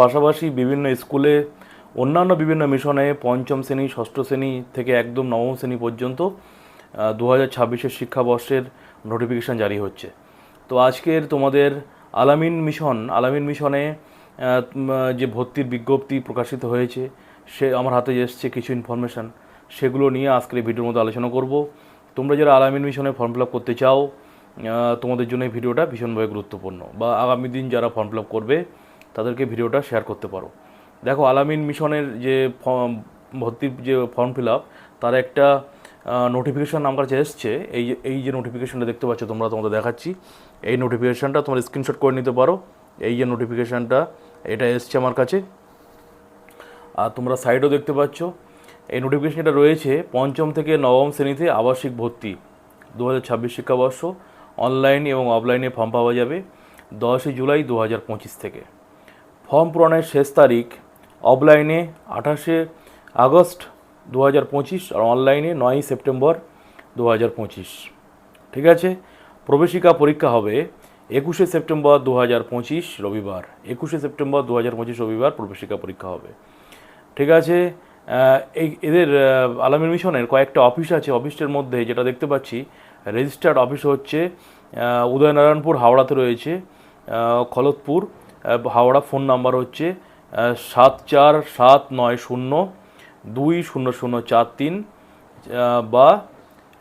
পাশাপাশি বিভিন্ন স্কুলে অন্যান্য বিভিন্ন মিশনে পঞ্চম শ্রেণি, ষষ্ঠ শ্রেণি থেকে একদম নবম শ্রেণি পর্যন্ত দু হাজার ছাব্বিশের শিক্ষাবর্ষের নোটিফিকেশান জারি হচ্ছে। তো আজকের তোমাদের আলামিন মিশন, আলামিন মিশনে যে ভর্তির বিজ্ঞপ্তি প্রকাশিত হয়েছে, সে আমার হাতে এসছে কিছু ইনফরমেশান সেগুলো নিয়ে আজকের এই ভিডিওর মধ্যে আলোচনা করব। তোমরা যারা আলামিন মিশনে ফর্ম ফিল আপ করতে চাও তোমাদের জন্য এই ভিডিওটা ভীষণভাবে গুরুত্বপূর্ণ বা আগামী দিন যারা ফর্ম ফিল আপ করবে তাদেরকে ভিডিওটা শেয়ার করতে পারো। দেখো, আলামিন মিশনের যে ফর্ম ভর্তির যে ফর্ম ফিল আপ তার একটা নোটিফিকেশান আমার কাছে এসছে। এই এই যে নোটিফিকেশানটা দেখতে পাচ্ছ তোমরা, তোমাদের দেখাচ্ছি। এই নোটিফিকেশানটা তোমরা স্ক্রিনশট করে নিতে পারো। এই যে নোটিফিকেশানটা এটা এসছে আমার কাছে। আর তোমরা সাইডও দেখতে পাচ্ছ। এই নোটিফিকেশনটা রয়েছে পঞ্চম থেকে নবম শ্রেণীতে আবাসিক ভর্তি দু হাজার ছাব্বিশ শিক্ষাবর্ষ। অনলাইন এবং অফলাইনে ফর্ম পাওয়া যাবে দশই জুলাই দু হাজার পঁচিশ থেকে। ফর্ম পূরণের শেষ তারিখ অফলাইনে আঠাশে আগস্ট দু হাজার পঁচিশ আর অনলাইনে নয়ই সেপ্টেম্বর দু হাজার পঁচিশ। ঠিক আছে? প্রবেশিকা পরীক্ষা হবে একুশে সেপ্টেম্বর দু হাজার পঁচিশ, রবিবার। একুশে সেপ্টেম্বর দু হাজার পঁচিশ, রবিবার প্রবেশিকা পরীক্ষা হবে। ঠিক আছে? এই এদের আলামিন মিশনের কয়েকটা অফিস আছে, অফিসের মধ্যে যেটা দেখতে পাচ্ছি, রেজিস্টার্ড অফিস হচ্ছে উদয়নারায়ণপুর, হাওড়াতে রয়েছে খলতপুর হাওড়া ফোন নাম্বার হচ্ছে সাত চার সাত নয় শূন্য দুই শূন্য শূন্য চার তিন বা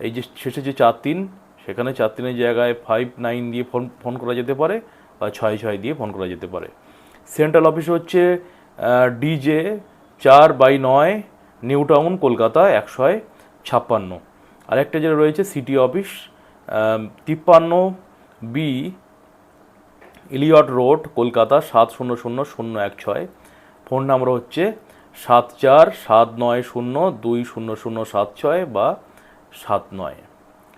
এই যে শেষে যে চার তিন, সেখানে চার তিনের জায়গায় ফাইভ নাইন দিয়ে ফোন ফোন করা যেতে পারে বা ছয় ছয় দিয়ে ফোন করা যেতে পারে। সেন্ট্রাল অফিস হচ্ছে ডিজে চার বাই নয়, নিউ টাউন, কলকাতা একশো ছাপ্পান্ন। আরেকটা যেটা রয়েছে, সিটি অফিস তিপ্পান্ন বি ইলিয়ট রোড, কলকাতা সাত শূন্য শূন্য শূন্য এক ছয়। ফোন নাম্বার হচ্ছে সাত চার সাত নয় শূন্য দুই শূন্য শূন্য সাত ছয় বা সাত নয়।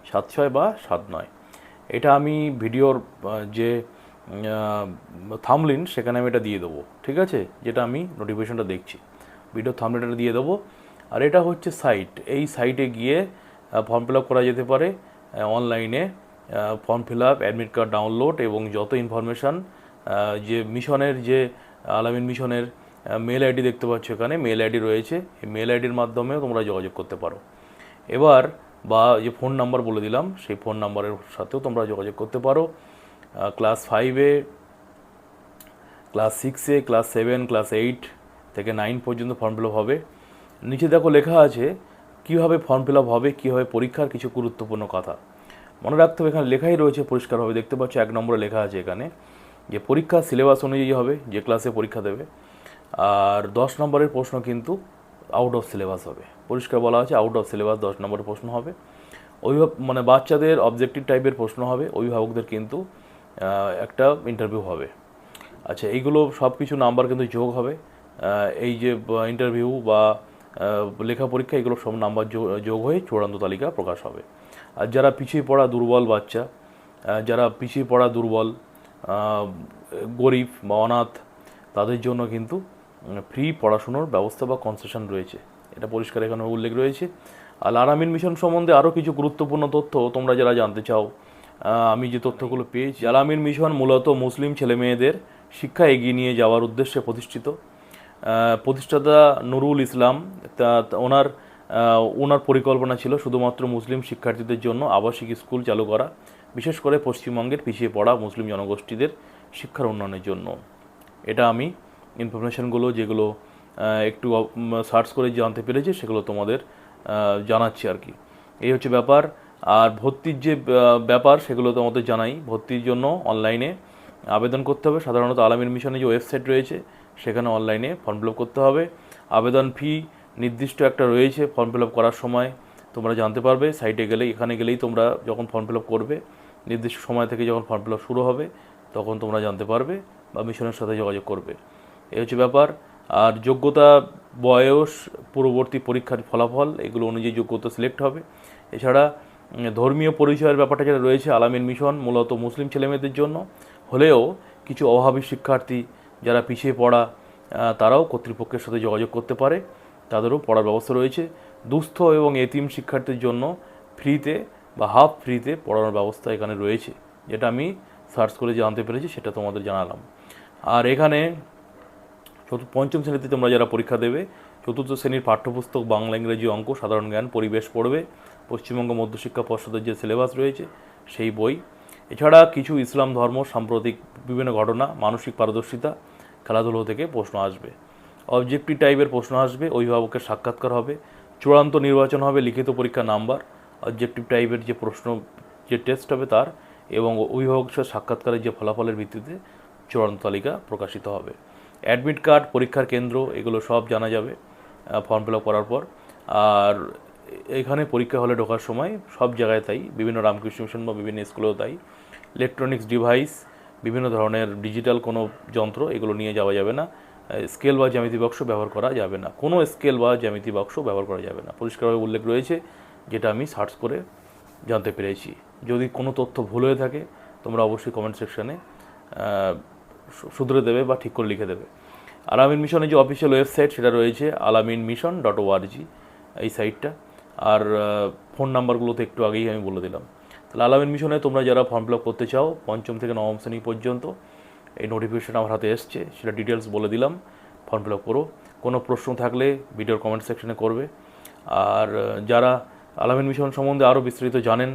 সাত ছয় বা সাত নয়। এটা আমি ভিডিওর যে থামলিন সেখানে আমি এটা দিয়ে দেবো, ঠিক আছে? যেটা আমি নোটিফিকেশনটা দেখছি। ভিডিও থামলিনটা দিয়ে দেবো। আর এটা হচ্ছে সাইট এই সাইটে গিয়ে ফর্ম ফিল আপ করা যেতে পারে অনলাইনে form fill up admit card download এবং যত ইনফরমেশান যে মিশনের যে আলামিন মিশনের মেল আইডি দেখতে পাচ্ছ এখানে মেল আইডি রয়েছে। এই মেল আইডির মাধ্যমেও তোমরা যোগাযোগ করতে পারো। এবার বা যে ফোন নাম্বার বলে দিলাম, সেই ফোন নাম্বারের সাথেও তোমরা যোগাযোগ করতে পারো। ক্লাস ফাইভে ক্লাস সিক্সে ক্লাস সেভেন ক্লাস এইট থেকে নাইন পর্যন্ত ফর্ম ফিল আপ হবে। নিচে দেখো লেখা আছে, কীভাবে ফর্ম ফিল আপ হবে, কীভাবে পরীক্ষার কিছু গুরুত্বপূর্ণ কথা। মনে রাখতে হবে এখানে লেখাই রয়েছে পরিষ্কারভাবে, দেখতে পাচ্ছ এক নম্বরে লেখা আছে এখানে যে পরীক্ষা সিলেবাস অনুযায়ী হবে, যে ক্লাসে পরীক্ষা দেবে। আর দশ নম্বরের প্রশ্ন কিন্তু আউট অফ সিলেবাস হবে। পরিষ্কার বলা আছে আউট অফ সিলেবাস দশ নম্বরের প্রশ্ন হবে। অভিভাবক মানে বাচ্চাদের অবজেক্টিভ টাইপের প্রশ্ন হবে, অভিভাবকদের কিন্তু একটা ইন্টারভিউ হবে। আচ্ছা এইগুলো সব কিছু নাম্বার কিন্তু যোগ হবে। এই যে ইন্টারভিউ বা লেখা পরীক্ষা, এগুলো সব নাম্বার যোগ হয়ে চূড়ান্ত তালিকা প্রকাশ হবে। আর যারা পিছিয়ে পড়া দুর্বল বাচ্চা যারা পিছিয়ে পড়া দুর্বল গরিব বা অনাথ, তাদের জন্য কিন্তু ফ্রি পড়াশুনোর ব্যবস্থা বা কনসেশন রয়েছে। এটা পরিষ্কার এখানে উল্লেখ রয়েছে। আর আরামিন মিশন সম্বন্ধে আরও কিছু গুরুত্বপূর্ণ তথ্য তোমরা যারা জানতে চাও আমি যে তথ্যগুলো পেয়েছি আলামিন মিশন মূলত মুসলিম ছেলেমেয়েদের শিক্ষা এগিয়ে নিয়ে যাওয়ার উদ্দেশ্যে প্রতিষ্ঠিত। প্রতিষ্ঠাতা নুরুল ইসলাম, তা ওনার ওনার পরিকল্পনা ছিল শুধুমাত্র মুসলিম শিক্ষার্থীদের জন্য আবাসিক স্কুল চালু করা, বিশেষ করে পশ্চিমবঙ্গের পিছিয়ে পড়া মুসলিম জনগোষ্ঠীদের শিক্ষার উন্নয়নের জন্য। এটা আমি ইনফরমেশনগুলো যেগুলো একটু সার্চ করে জানতে পেরেছি, সেগুলো তোমাদের জানাচ্ছি আর কি। এই হচ্ছে ব্যাপার। আর ভর্তির যে ব্যাপার, সেগুলো তোমাদের জানাই। ভর্তির জন্য অনলাইনে আবেদন করতে হবে। সাধারণত আলামিন মিশনে যে ওয়েবসাইট রয়েছে সেখানে অনলাইনে ফর্ম ফিল করতে হবে। আবেদন ফি নির্দিষ্ট একটা রয়েছে ফর্ম ফিল করার সময়। তোমরা জানতে পারবে সাইটে গেলে, এখানে গেলেই তোমরা যখন ফর্ম ফিল করবে, নির্দিষ্ট সময় থেকে যখন ফর্ম ফিল শুরু হবে, তখন তোমরা জানতে পারবে বা মিশনের সাথে যোগাযোগ করবে। এই হচ্ছে ব্যাপার। আর যোগ্যতা, বয়স, পূর্ববর্তী পরীক্ষার ফলাফল, এগুলো অনুযায়ী যোগ্যতা সিলেক্ট হবে। এছাড়া ধর্মীয় পরিচয়ের ব্যাপারটা যেটা রয়েছে, আলামিন মিশন, মূলত মুসলিম ছেলেমেয়েদের জন্য। হলেও কিছু অভাবী শিক্ষার্থী যারা পিছিয়ে পড়া তারাও কর্তৃপক্ষের সাথে যোগাযোগ করতে পারে। তাদেরও পড়ার ব্যবস্থা রয়েছে। দুস্থ এবং এতিম শিক্ষার্থীর জন্য ফ্রিতে বা হাফ ফ্রিতে পড়ানোর ব্যবস্থা এখানে রয়েছে। যেটা আমি সার্চ করে জানতে পেরেছি, সেটা তোমাদের জানালাম। আর এখানে পঞ্চম শ্রেণীতে তোমরা যারা পরীক্ষা দেবে, চতুর্থ শ্রেণির পাঠ্যপুস্তক, বাংলা, ইংরেজি অঙ্ক, সাধারণ জ্ঞান, পরিবেশ পড়বে। পশ্চিমবঙ্গ মধ্যশিক্ষা পর্ষদের যে সিলেবাস রয়েছে, সেই বই এছাড়া কিছু ইসলাম ধর্ম, সাম্প্রতিক বিভিন্ন ঘটনা, মানসিক পারদর্শিতা খেলাধুলো থেকে প্রশ্ন আসবে। অবজেক্টিভ টাইপের প্রশ্ন আসবে, অভিভাবকের সাক্ষাৎকার হবে, চূড়ান্ত নির্বাচন হবে, লিখিত পরীক্ষা নাম্বার অবজেক্টিভ টাইপের যে প্রশ্ন, যে টেস্ট হবে তার, এবং অভিভাবকের সাক্ষাৎকারের যে ফলাফলের ভিত্তিতে চূড়ান্ত তালিকা প্রকাশিত হবে। অ্যাডমিট কার্ড পরীক্ষার কেন্দ্র, এগুলো সব জানা যাবে ফর্ম ফিল করার পর। আর এখানে পরীক্ষা হলে ঢোকার সময় সব জায়গায় তাই, বিভিন্ন রামকৃষ্ণ মিশন বা বিভিন্ন স্কুলেও তাই। ইলেকট্রনিক্স ডিভাইস বিভিন্ন ধরনের ডিজিটাল কোনো যন্ত্র, এগুলো নিয়ে যাওয়া যাবে না। স্কেল বা জ্যামিতি বাক্স ব্যবহার করা যাবে না। কোনো স্কেল বা জ্যামিতি বাক্স ব্যবহার করা যাবে না। পরিষ্কারভাবে উল্লেখ রয়েছে, যেটা আমি সার্চ করে জানতে পেরেছি। যদি কোনো তথ্য ভুল হয়ে থাকে, তোমরা অবশ্যই কমেন্ট সেকশানে শুধরে দেবে বা ঠিক করে লিখে দেবে। আলামিন মিশনের যে অফিসিয়াল ওয়েবসাইট সেটা রয়েছে আলামিন মিশন ডট ওআরজি এই সাইটটা আর ফোন নাম্বারগুলোতে একটু আগেই আমি বলে দিলাম। তাহলে আলামিন মিশনে তোমরা যারা ফর্ম ফিল করতে চাও, পঞ্চম থেকে নবম শ্রেণি পর্যন্ত এই নোটিফিকেশন আমার হাতে এসছে, সেটা ডিটেলস বলে দিলাম ফর্ম ফিল করো। কোনো প্রশ্ন থাকলে ভিডিওর কমেন্ট সেকশনে করবে। আর যারা আলামিন মিশন সম্বন্ধে আরও বিস্তারিত জানেন,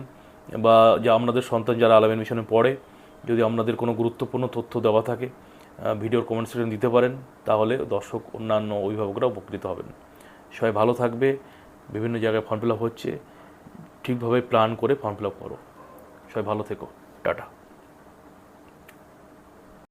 বা যা আপনাদের সন্তান যারা আলামিন মিশনে পড়ে, যদি আপনাদের কোনো গুরুত্বপূর্ণ তথ্য দেওয়া থাকে ভিডিওর কমেন্ট সেকশন দিতে পারেন, তাহলে দর্শক, অন্যান্য অভিভাবকরা উপকৃত হবেন। সবাই ভালো থাকবে বিভিন্ন জায়গায় ফর্ম ফিল আপ হচ্ছে, ঠিকভাবে প্ল্যান করে ফর্ম ফিল আপ করো। সবাই ভালো থেকো। টাটা।